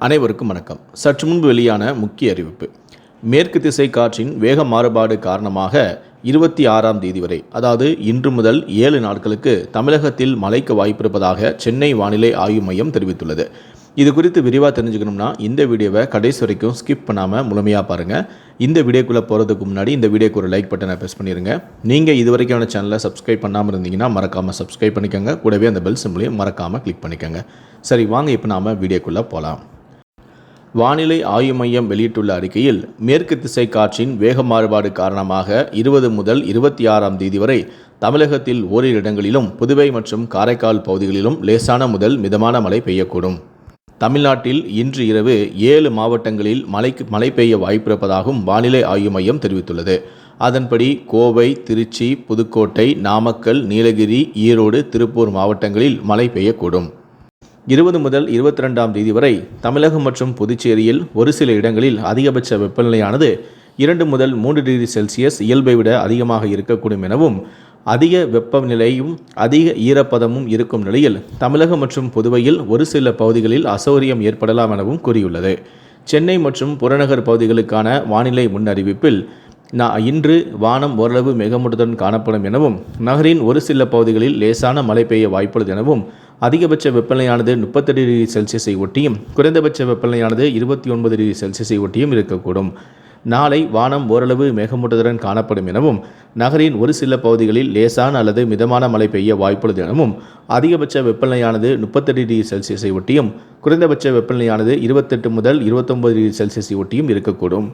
அனைவருக்கும் வணக்கம். சற்று முன்பு வெளியான முக்கிய அறிவிப்பு. மேற்கு திசை காற்றின் வேக மாறுபாடு காரணமாக இருபத்தி ஆறாம் தேதி வரை அதாவது இன்று முதல் ஏழு நாட்களுக்கு தமிழகத்தில் மழைக்கு வாய்ப்பிருப்பதாக சென்னை வானிலை ஆய்வு மையம் தெரிவித்துள்ளது. இது குறித்து விரிவாக தெரிஞ்சுக்கணும்னா இந்த வீடியோவை கடைசி வரைக்கும் ஸ்கிப் பண்ணாமல் முழுமையாக பாருங்கள் இந்த வீடியோக்குள்ளே போகிறதுக்கு முன்னாடி இந்த வீடியோக்கு ஒரு லைக் பட்டனை ப்ரெஸ் பண்ணிடுங்க நீங்கள் இது வரைக்கான சேனலை சப்ஸ்கிரைப் பண்ணாமல் இருந்தீங்கன்னா மறக்காமல் சப்ஸ்கிரைப் பண்ணிக்கோங்க. கூடவே அந்த பெல் சிம்பிளையும் மறக்காமல் கிளிக் பண்ணிக்கோங்க. சரி வாங்க இப்போ நாம் வீடியோக்குள்ளே போகலாம் வானிலை ஆய்வு மையம் வெளியிட்டுள்ள அறிக்கையில் மேற்கு திசை காற்றின் வேக மாறுபாடு காரணமாக இருபது முதல் இருபத்தி ஆறாம் தேதி வரை தமிழகத்தில் ஓரிரு இடங்களிலும் புதுவை மற்றும் காரைக்கால் பகுதிகளிலும் லேசான முதல் மிதமான மழை பெய்யக்கூடும். தமிழ்நாட்டில் இன்று இரவு ஏழு மாவட்டங்களில் மழைக்கு மழை பெய்ய வாய்ப்பிருப்பதாகவும் வானிலை ஆய்வு மையம் தெரிவித்துள்ளது. அதன்படி கோவை திருச்சி புதுக்கோட்டை நாமக்கல் நீலகிரி ஈரோடு திருப்பூர் மாவட்டங்களில் மழை பெய்யக்கூடும். இருபது முதல் இருபத்தி ரெண்டாம் தேதி வரை தமிழகம் மற்றும் புதுச்சேரியில் ஒரு சில இடங்களில் அதிகபட்ச வெப்பநிலையானது இரண்டு முதல் மூன்று டிகிரி செல்சியஸ் இயல்பை விட அதிகமாக இருக்கக்கூடும் எனவும் அதிக வெப்பநிலையும் அதிக ஈரப்பதமும் இருக்கும் நிலையில் தமிழகம் மற்றும் புதுவையில் ஒரு சில பகுதிகளில் அசௌரியம் ஏற்படலாம் எனவும் கூறியுள்ளது. சென்னை மற்றும் புறநகர் பகுதிகளுக்கான வானிலை முன்னறிவிப்பில் நான் இன்று வானம் ஓரளவு மேகமூட்டத்துடன் காணப்படும் எனவும் நகரின் ஒரு சில பகுதிகளில் லேசான மழை பெய்ய வாய்ப்புள்ளது எனவும் அதிகபட்ச வெப்பநிலையானது முப்பத்தெட்டு டிகிரி செல்சியஸை ஒட்டியும் குறைந்தபட்ச வெப்பநிலையானது இருபத்தி ஒன்பது டிகிரி செல்சியஸை ஒட்டியும் இருக்கக்கூடும். நாளை வானம் ஓரளவு மேகமூட்டத்துடன் காணப்படும் எனவும் நகரின் ஒரு சில பகுதிகளில் லேசான அல்லது மிதமான மழை பெய்ய வாய்ப்புள்ளது எனவும் அதிகபட்ச வெப்பநிலையானது முப்பத்தெட்டு டிகிரி செல்சியஸை ஒட்டியும் குறைந்தபட்ச வெப்பநிலையானது இருபத்தெட்டு முதல் இருபத்தொன்பது டிகிரி செல்சியஸை ஒட்டியும் இருக்கக்கூடும்.